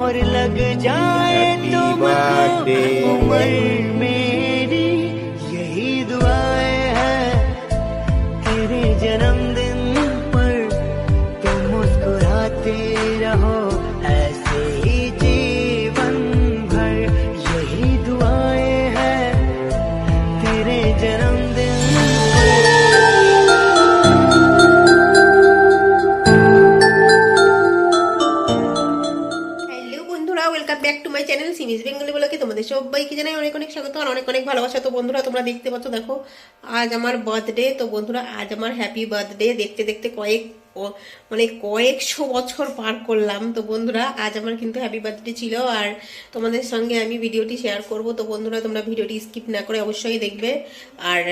और लग जाए Happy तुमको उम्र मेरी यही दुआएँ हैं। तेरे जन्मदिन पर तुम मुस्कुराते रहो ऐसे ही जीवन भर यही दुआएँ हैं। तेरे जन्मदिन চ্যানেল সিমিস বেঙ্গলি বলে তোমাদের সবাইকে জানাই অনেক অনেক স্বাগত আর অনেক অনেক ভালোবাসা। তো বন্ধুরা, তোমরা দেখতে পাচ্ছ, দেখো, আজ আমার বার্থডে তো বন্ধুরা, আজ আমার হ্যাপি বার্থডে দেখতে দেখতে কয়েক মানে কয়েকশো বছর পার করলাম। তো বন্ধুরা, আজ আমার কিন্তু হ্যাপি বার্থডে ছিল আর তোমাদের সঙ্গে আমি ভিডিওটি শেয়ার করব। তো বন্ধুরা, তোমরা ভিডিওটি স্কিপ না করে অবশ্যই দেখবে। আর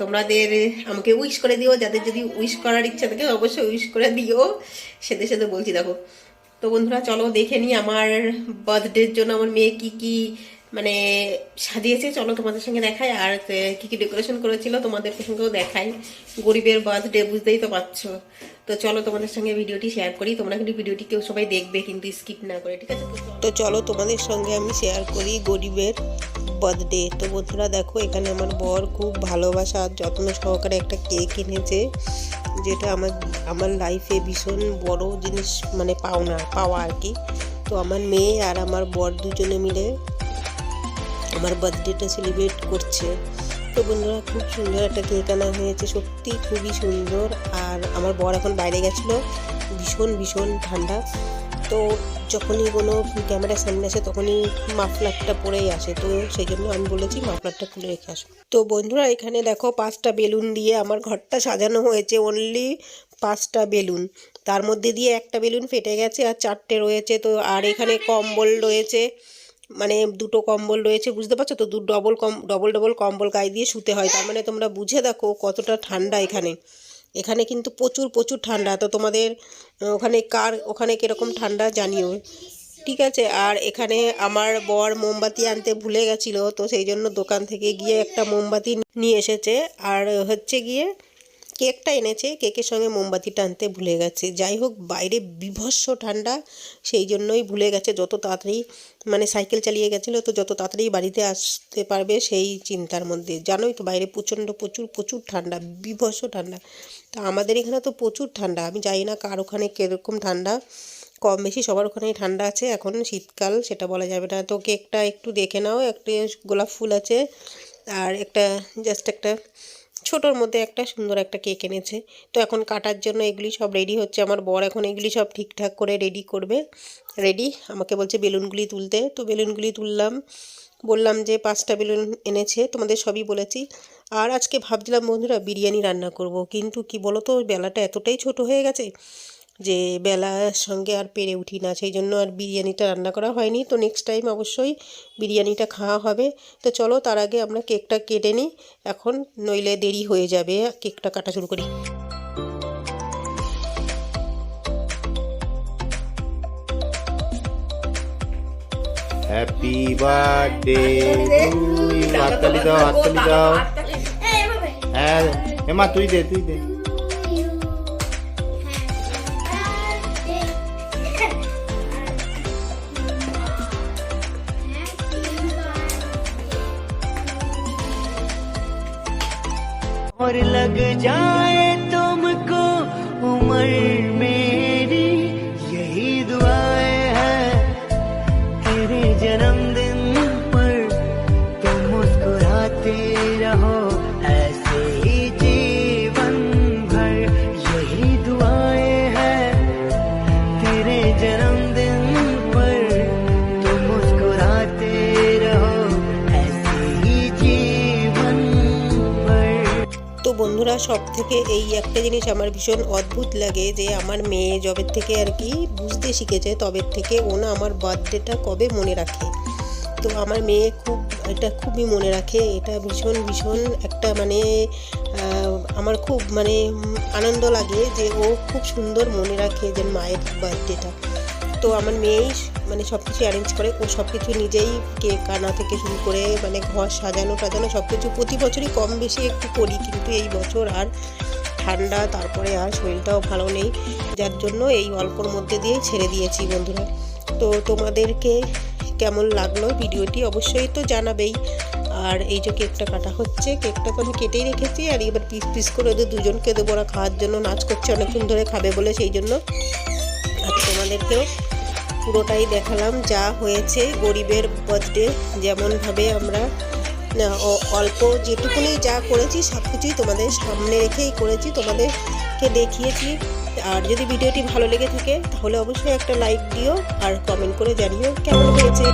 তোমাদের আমাকে উইশ করে দিও। যাদের যদি উইশ করার ইচ্ছা থাকে, অবশ্যই উইশ করে দিও। সেদের সাথে বলছি, দেখো। তো বন্ধুরা, চলো দেখে নিই আমার বার্থডের জন্য আমার মেয়ে কি কি মানে সাজিয়েছে। চলো তোমাদের সঙ্গে দেখাই আর কি কি ডেকোরেশন করেছিল তোমাদের সঙ্গেও দেখাই। গরিবের বার্থডে বুঝতেই তো পারছ। তো চলো তোমাদের সঙ্গে ভিডিওটি শেয়ার করি। তোমরা কিন্তু ভিডিওটি কেউ সবাই দেখবে, কিন্তু স্কিপ না করে, ঠিক আছে? তো চলো তোমাদের সঙ্গে আমি শেয়ার করি গরিবের বার্থডে তো বন্ধুরা, দেখো এখানে আমার বর খুব ভালোবাসা আর যত্ন সহকারে একটা কেক এনেছে। যেটা আমার আমার লাইফে ভীষণ বড় জিনিস মানে পাওনা, পাওয়া আর কি। তো আমার মেয়ে আর আমার বর দুজনে মিলে আমার বার্থডেটা সেলিব্রেট করছে। তো বন্ধুরা, খুব সুন্দর একটা কেক আনা হয়েছে, সত্যি খুবই সুন্দর। আর আমার বর এখন বাইরে গেছিল, ভীষণ ভীষণ ঠান্ডা। তো যখনই কোনো ক্যামেরার সামনে আসে তখনই মাফলারটা পরেই আসে। তো সেই জন্য আমি বলেছি মাফলারটা খুলে রেখে আসো। তো বন্ধুরা, এখানে দেখো পাঁচটা বেলুন দিয়ে আমার ঘরটা সাজানো হয়েছে। অনলি পাঁচটা বেলুন। তার মধ্যে দিয়ে একটা বেলুন ফেটে গেছে আর চারটে রয়েছে। তো আর এখানে কম্বল রয়েছে। মানে দুটো কম্বল রয়েছে, বুঝতে পারছ? তো দু ডবল কম ডবল ডবল কম্বল গায়ে দিয়ে শুতে হয়। তার মানে তোমরা বুঝে দেখো কতটা ঠান্ডা এখানে। এখানে কিন্তু প্রচুর প্রচুর ঠান্ডা। তো তোমাদের ওখানে কার, ওখানে কীরকম ঠান্ডা জানিও। ঠিক আছে? আর এখানে আমার বর মোমবাতি আনতে ভুলে গেছিল, তো সেই জন্য দোকান থেকে গিয়ে একটা মোমবাতি নিয়ে এসেছে। আর হচ্ছে গিয়ে কেকটা এনেছে, কেকের সঙ্গে মোমবাতিটা আনতে ভুলে গেছে। যাই হোক, বাইরে বিভৎস ঠান্ডা, সেই জন্যই ভুলে গেছে। যত তাড়াতাড়ি মানে সাইকেল চালিয়ে গেছিল, তো যত তাড়াতাড়ি বাড়িতে আসতে পারবে সেই চিন্তার মধ্যে। জানোই তো, বাইরে প্রচণ্ড, প্রচুর প্রচুর ঠান্ডা, বিভৎস ঠান্ডা। তা আমাদের এখানে তো প্রচুর ঠান্ডা। আমি জানি না কার ওখানে কীরকম ঠান্ডা। কম বেশি সবার ওখানেই ঠান্ডা আছে। এখন শীতকাল, সেটা বলা যাবে না। তো কেকটা একটু দেখে নাও। একটা গোলাপ ফুল আছে। আর একটা জাস্ট একটা ছোটোর মধ্যে একটা সুন্দর একটা কেক এনেছে। তো এখন কাটার জন্য এগুলি সব রেডি হচ্ছে। আমার বর এখন এগুলি সব ঠিকঠাক করে রেডি করবে। রেডি আমাকে বলছে বেলুনগুলি তুলতে। তো বেলুনগুলি তুললাম। বললাম যে পাঁচটা বেলুন এনেছে। তোমাদের সবই বলেছি। আর আজকে ভাবছিলাম, বন্ধুরা, বিরিয়ানি রান্না করব। কিন্তু কি বলো তো বেলাটা এতটাই ছোট হয়ে গেছে যে বেলার সঙ্গে আর পেরে উঠি না সেই জন্য আর বিরিয়ানিটা রান্না করা হয়নি। তো নেক্সট টাইম অবশ্যই বিরিয়ানিটা খাওয়া হবে। তো চলো তার আগে আমরা কেকটা কেটে নিই। এখন নইলে দেরি হয়ে যাবে কেকটা কাটা শুরু করি। হ্যাপি বার্থডে হাততালি দাও হাততালি দাও। হ্যাঁ এমা তুই দে তুই দে। और लग जाए तुमको उम्र। বন্ধুরা সব থেকে এই একটা জিনিস আমার ভীষণ অদ্ভুত লাগে যে আমার মেয়ে যবের থেকে আর কি বুঝতে শিখেছে তবের থেকে ও না আমার বার্থডেটা কবে মনে রাখে। তো আমার মেয়ে খুব, এটা খুবই মনে রাখে, এটা ভীষণ ভীষণ একটা মানে আমার খুব মানে আনন্দ লাগে যে ও খুব সুন্দর মনে রাখে যে মায়ের বার্থডেটা। তো আমার মেয়েই মানে সব কিছু অ্যারেঞ্জ করে ও সব কিছু নিজেই কেক আনা থেকে শুরু করে মানে ঘর সাজানো টাজানো সব কিছু প্রতি বছরই কম বেশি একটু করি, কিন্তু এই বছর আর ঠান্ডা, তারপরে আর শরীরটাও ভালো নেই। যার জন্য এই অল্পর মধ্যে দিয়েই ছেড়ে দিয়েছি বন্ধুরা। তো তোমাদেরকে কেমন লাগল ভিডিওটি অবশ্যই তো জানাবেই। আর এই যে কেকটা কাটা হচ্ছে কেকটা তো আমি কেটেই রেখেছি, আর এবার পিস পিস করে ওদের দুজনকে দেবো। ওরা খাওয়ার জন্য নাচ করছে, অনেকক্ষণ ধরে খাবে বলে সেই জন্য। আর তোমাদেরকেও পুরোটাই দেখালাম যা হয়েছে গরিবের বার্থডে যেমনভাবে আমরা অল্প যেটুকুনি যা করেছি সব কিছুই তোমাদের সামনে রেখেই করেছি, তোমাদেরকে দেখিয়েছি। আর যদি ভিডিওটি ভালো লেগে থাকে, তাহলে অবশ্যই একটা লাইক দিও আর কমেন্ট করে জানিও কেমন হয়েছে।